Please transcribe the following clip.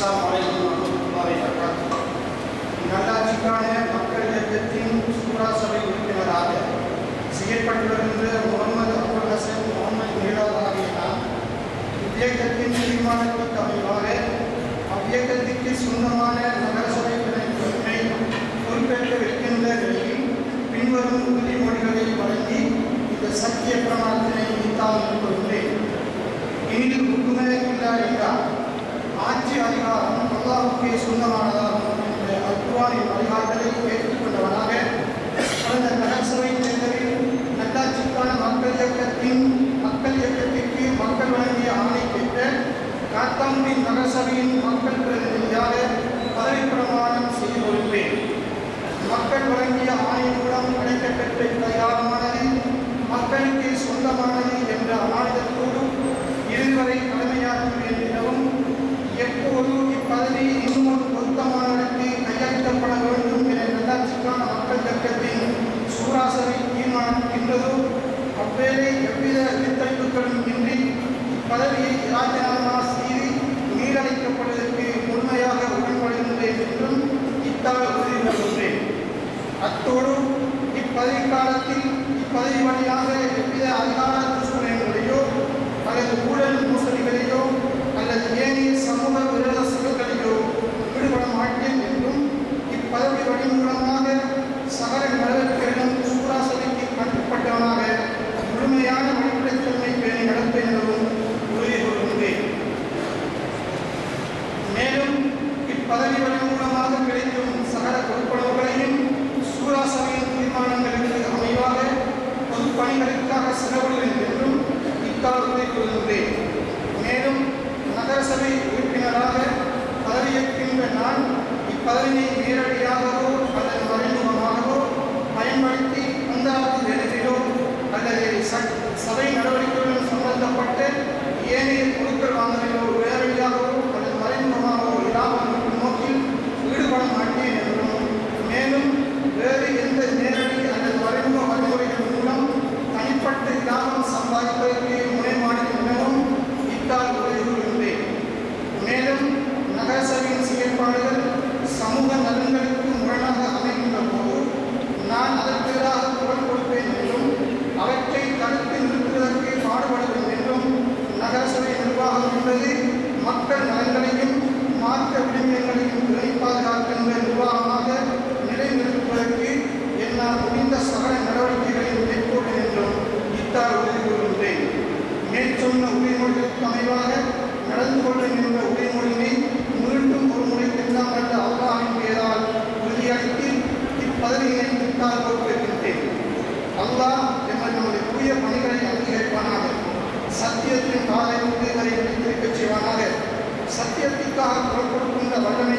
அஸ்ஸலாமு அலைக்கும் வரஹ்மத்துல்லாஹி வபரகாத்துஹு நல்லாட்சிக்கான மக்கள் இயக்கத்தின் சூரா சபை உறுப்பினராக செயற்பட்டு வருகின்ற முகமது அபுல் ஹசன் முகமது மீலாத் ஆகிய நான் இவ்வியக்கத்தின் தீர்மானங்களுக்கு அமைவாக அவ்வியக்கத்திற்கு சொந்தமான நகரசபை பொறுப்பை பொறுப்பேற்கவிருக்கின்ற நிலையில் பின்வரும் உறுதிமொழிகளை வழங்கி இந்த சத்திய பிரமாணத்தினை நீத்தாமல் கொள்கிறேன் இனி ஒற்றுமை இல்லா ஆட்சி அதிகாரம் அல்லாஹுக்கே சொந்தமானதாகும் என்ற அல்குவானின் வழிகாட்டலை ஏற்றுக்கொண்டவனாக கடந்த நகரசபை தேர்தலில் நல்லாட்சிக்கான மக்கள் இயக்கத்தின் மக்கள் இயக்கத்திற்கு மக்கள் வழங்கிய ஆணை கேட்ட காத்தாங்குடி நகரசபையின் மக்கள் பிரதிநிதியாக பதவி பதவி காலத்தில் இப்பதவி வழியாக எவ்வித அதிகார துஷ்குணங்களையோ அல்லது ஊழல் மோசடிகளையோ அல்லது ஏனைய சமூக விரோத செயல்களையோ ஈடுபட மாட்டேன் என்றும் இப்பதவி வழி மூலமாக சகல நடவடிக்கைகளும் சூறாசபைக்கு கட்டுப்பட்டவனாக முழுமையான வெளிப்படைத்தன்மை பேணி நடப்பேன் எனவும் உறுதி கொள்கின்றேன் மேலும் இப்பதவி வழி மூலமாக கிடைக்கும் சகல பொறுப்புணர்வுகளையும் சூறாசபையின் பணிகளுக்காக செலவிடுவேன் என்றும் இக்காலத்தை கொள்கின்றேன். மேலும் நகரசபை உறுப்பினராக பதவியேற்கின்ற நான் இப்பதவியை நேரடியாகவோ அல்லது மறைமுகமாகவோ பயன்படுத்தி மூன்றாவது வேலையிலோ அல்லது ச- சபை நடவடிக்கைகளுடன் சம்பந்தப்பட்ட ஏனைய குழு இப்பதவியினை விட்டால் கொடுத்திருக்கின்றேன் அல்லாஹ் எங்கள் நம்முடைய தூய பணிகளை அங்கீகரிப்பானாக. சத்தியத்தின் காலை வரை வைத்திருக்கச் செய்வானாக. சத்தியத்திற்காக குரல் கொடுக்கின்ற வல்லமை